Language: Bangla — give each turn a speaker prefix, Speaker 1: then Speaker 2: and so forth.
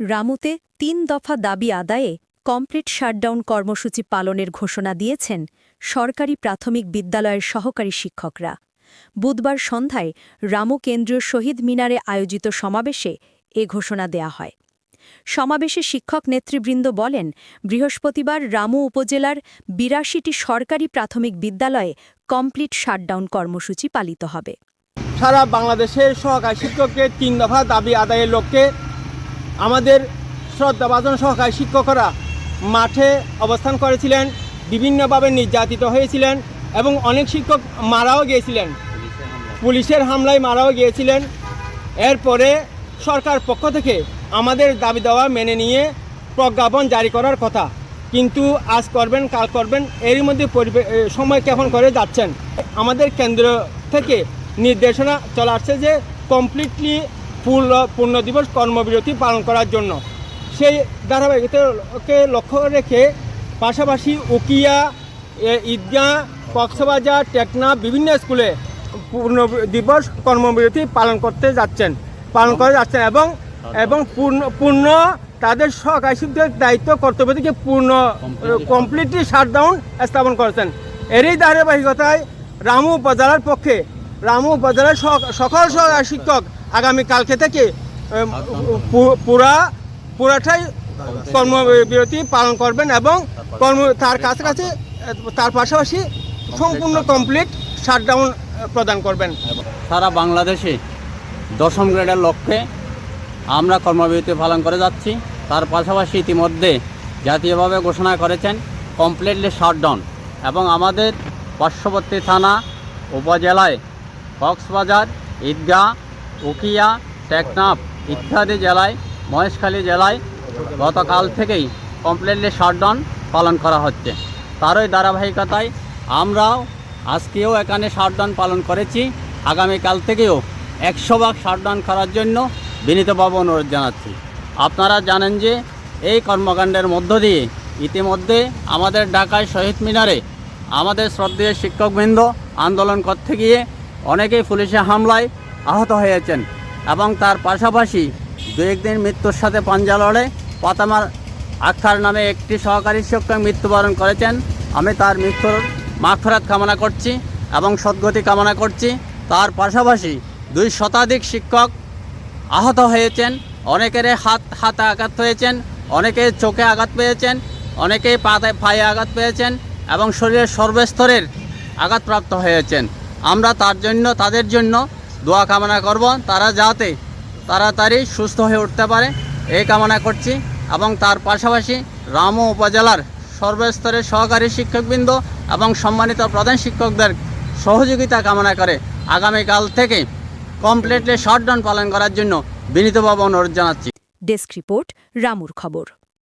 Speaker 1: রামুতে তিন দফা দাবি আদায়ে কমপ্লিট শাটডাউন কর্মসূচি পালনের ঘোষণা দিয়েছেন সরকারি প্রাথমিক বিদ্যালয়ের সহকারী শিক্ষকরা। বুধবার সন্ধ্যায় রামু কেন্দ্রীয় শহীদ মিনারে আয়োজিত সমাবেশে এ ঘোষণা দেয়া হয়। সমাবেশে শিক্ষক নেতৃবৃন্দ বলেন, বৃহস্পতিবার রামু উপজেলার বিরাশিটি সরকারি প্রাথমিক বিদ্যালয়ে কমপ্লিট শাটডাউন কর্মসূচি পালিত হবে।
Speaker 2: সারা বাংলাদেশের সহকারী শিক্ষককে তিন দফা দাবি আদায়ের লক্ষ্যে আমাদের শ্রদ্ধাভাজন সহকারী শিক্ষকরা মাঠে অবস্থান করেছিলেন, বিভিন্নভাবে নির্যাতিত হয়েছিলেন এবং অনেক শিক্ষক মারাও গিয়েছিলেন। পুলিশের হামলায় মারাও গিয়েছিলেন। এরপরে সরকার পক্ষ থেকে আমাদের দাবি দেওয়া মেনে নিয়ে প্রজ্ঞাপন জারি করার কথা। কিন্তু আজ করবেন, কাল করবেন, এরই মধ্যে সময় কেমন করে যাচ্ছেন? আমাদের কেন্দ্র থেকে নির্দেশনা চলে আসছে যে কমপ্লিটলি পূর্ণ পূর্ণ দিবস কর্মবিরতি পালন করার জন্য। সেই ধারাবাহিকতাকে লক্ষ্য রেখে পাশাপাশি উকিয়া ঈদগাঁ কক্সবাজার টেকনা বিভিন্ন স্কুলে পূর্ণ দিবস কর্মবিরতি পালন করতে যাচ্ছেন পালন করে যাচ্ছেন এবং এবং পূর্ণ পূর্ণ তাদের সহকারী শিক্ষকদের দায়িত্ব কর্তব্য থেকে পূর্ণ কমপ্লিটলি শাটডাউন স্থাপন করেছেন। এরই ধারাবাহিকতায় রামু উপজেলার পক্ষে রামু উপজেলার সক- সকল শিক্ষক আগামী কালকে থেকে পুরা, পুরাটাই কর্মবিরতি পালন করবেন এবং কর্ম তার কাছাকাছি, তার পাশাপাশি সম্পূর্ণ কমপ্লিট শাটডাউন প্রদান করবেন।
Speaker 3: সারা বাংলাদেশে দশম গ্রেডের লক্ষ্যে আমরা কর্মবিরতি পালন করে যাচ্ছি। তার পাশাপাশি ইতিমধ্যে জাতীয়ভাবে ঘোষণা করেছেন কমপ্লিটলি শাটডাউন এবং আমাদের পার্শ্ববর্তী থানা, উপজেলায় কক্সবাজার ঈদগাঁ উকিয়া, টেকনাফ ইত্যাদি জেলায়, মহেশখালী জেলায় গতকাল থেকেই কমপ্লিটলি শাটডাউন পালন করা হচ্ছে। তারই ধারাবাহিকতায় আমরাও আজকেও এখানে শাটডাউন পালন করেছি। আগামীকাল থেকেও একশো ভাগ শাটডাউন করার জন্য বিনীতভাবে অনুরোধ জানাচ্ছি। আপনারা জানেন যে এই কর্মকাণ্ডের মধ্য দিয়ে ইতিমধ্যে আমাদের ঢাকায় শহীদ মিনারে আমাদের শ্রদ্ধেয় শিক্ষকবৃন্দ আন্দোলন করতে গিয়ে অনেকেই পুলিশের হামলায় আহত হয়েছেন এবং তার পাশাপাশি দু একদিন মৃত্যুর সাথে পাঞ্জা লড়ে পাতামার আখার নামে একটি সহকারী শিক্ষক মৃত্যুবরণ করেছেন। আমি তার মৃত্যুর মাগফরাত কামনা করছি এবং সদ্গতি কামনা করছি। তার পাশাপাশি দুই শতাধিক শিক্ষক আহত হয়েছেন, অনেকের হাত, হাতে আঘাত হয়েছেন অনেকে চোখে আঘাত পেয়েছেন, অনেকেই পাতে পায়ে আঘাত পেয়েছেন এবং শরীরের সর্বস্তরের আঘাতপ্রাপ্ত হয়েছেন। আমরা তার জন্য, তাদের জন্য দোয়া কামনা করব। তারা যাতে তাড়াতাড়ি সুস্থ হয়ে উঠতে পারে, এই কামনা করছি। এবং তার পাশাপাশি রামু উপজেলার সর্বস্তরের সহকারী শিক্ষকবৃন্দ এবং সম্মানিত প্রধান শিক্ষকদের সহযোগিতা কামনা করে আগামীকাল থেকে কমপ্লিটলি শাটডাউন পালন করার জন্য বিনীতভাবে অনুরোধ জানাচ্ছি।
Speaker 1: ডেস্ক রিপোর্ট রামুর খবর